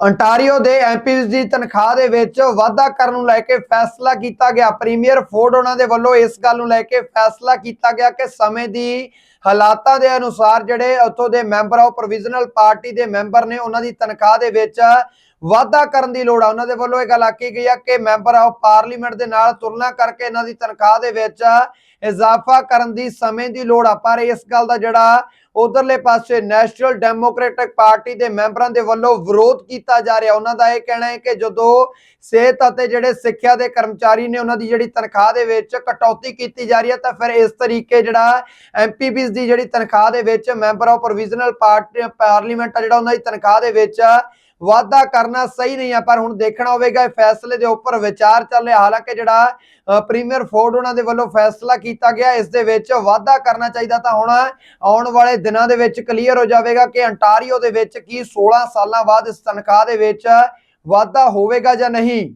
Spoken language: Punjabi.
ਅੰਟਾਰੀਓ ਦੇ ਐਮਪੀਜ਼ ਦੀ ਤਨਖਾਹ ਦੇ ਵਿੱਚ ਵਾਧਾ ਕਰਨ ਨੂੰ ਲੈ ਕੇ ਫੈਸਲਾ ਕੀਤਾ ਗਿਆ। ਪ੍ਰੀਮੀਅਰ ਫੋਰਡ ਉਹਨਾਂ ਦੇ ਵੱਲੋਂ ਇਸ ਗੱਲ ਨੂੰ ਲੈ ਕੇ ਫੈਸਲਾ ਕੀਤਾ ਗਿਆ ਕਿ ਸਮੇਂ ਦੀ ਹਾਲਾਤਾਂ ਦੇ ਅਨੁਸਾਰ ਜਿਹੜੇ ਉੱਥੋਂ ਦੇ ਮੈਂਬਰ ਆਫ ਪ੍ਰੋਵੀਜ਼ਨਲ ਪਾਰਟੀ ਦੇ ਮੈਂਬਰ ਨੇ, ਉਹਨਾਂ ਦੀ ਤਨਖਾਹ ਦੇ ਵਿੱਚ ਵਾਧਾ ਕਰਨ ਦੀ ਲੋੜ ਆ। ਉਹਨਾਂ ਦੇ ਵੱਲੋਂ ਇਹ ਗੱਲ ਆਖੀ ਗਈ ਆ ਕਿ ਮੈਂਬਰ ਆਫ ਪਾਰਲੀਮੈਂਟ ਦੇ ਨਾਲ ਤੁਲਨਾ ਕਰਕੇ ਇਹਨਾਂ ਦੀ ਤਨਖਾਹ ਦੇ ਵਿੱਚ ਇਜ਼ਾਫਾ ਕਰਨ ਦੀ ਸਮੇਂ ਦੀ ਲੋੜ ਆ। ਪਰ ਇਸ ਗੱਲ ਦਾ ਜਿਹੜਾ ਉਧਰਲੇ ਪਾਸੇ ਨੈਸ਼ਨਲ ਡੈਮੋਕ੍ਰੈਟਿਕ ਪਾਰਟੀ ਦੇ ਮੈਂਬਰਾਂ ਦੇ ਵੱਲੋਂ ਵਿਰੋਧ ਕੀਤਾ ਜਾ ਰਿਹਾ। ਉਹਨਾਂ ਦਾ ਇਹ ਕਹਿਣਾ ਹੈ ਕਿ ਜਦੋਂ ਸਿਹਤ ਅਤੇ ਜਿਹੜੇ ਸਿੱਖਿਆ ਦੇ ਕਰਮਚਾਰੀ ਨੇ ਉਹਨਾਂ ਦੀ ਜਿਹੜੀ ਤਨਖਾਹ ਦੇ ਵਿੱਚ ਕਟੌਤੀ ਕੀਤੀ ਜਾ ਰਹੀ ਹੈ, ਤਾਂ ਫਿਰ ਇਸ ਤਰੀਕੇ ਜਿਹੜਾ ਐਮਪੀਪੀਜ਼ ਦੀ ਜਿਹੜੀ ਤਨਖਾਹ ਦੇ ਵਿੱਚ member of provisional party, parliament ਆ, ਜਿਹੜਾ ਉਹਨਾਂ ਦੀ ਤਨਖਾਹ ਦੇ ਵਿੱਚ ਵਾਧਾ ਕਰਨਾ ਸਹੀ ਨਹੀਂ ਆ, ਪਰ ਹੁਣ ਦੇਖਣਾ ਹੋਵੇਗਾ, ਇਹ ਫੈਸਲੇ ਦੇ ਉੱਪਰ ਵਿਚਾਰ ਚੱਲ ਰਿਹਾ। ਹਾਲਾਂਕਿ ਜਿਹੜਾ ਪ੍ਰੀਮੀਅਰ ਫੋਰਡ ਉਹਨਾਂ ਦੇ ਵੱਲੋਂ ਫੈਸਲਾ ਕੀਤਾ ਗਿਆ, ਇਸ ਦੇ ਵਿੱਚ ਵਾਧਾ ਕਰਨਾ ਚਾਹੀਦਾ ਤਾਂ ਹੁਣ ਆਉਣ ਵਾਲੇ ਦਿਨਾਂ ਦੇ ਵਿੱਚ ਕਲੀਅਰ ਹੋ ਜਾਵੇਗਾ ਕਿ ਅੰਟਾਰੀਓ ਦੇ ਵਿੱਚ ਕੀ 16 ਸਾਲਾਂ ਬਾਅਦ ਇਸ ਤਨਖਾਹ ਦੇ ਵਿੱਚ ਵਾਧਾ ਹੋਵੇਗਾ ਜਾਂ ਨਹੀਂ।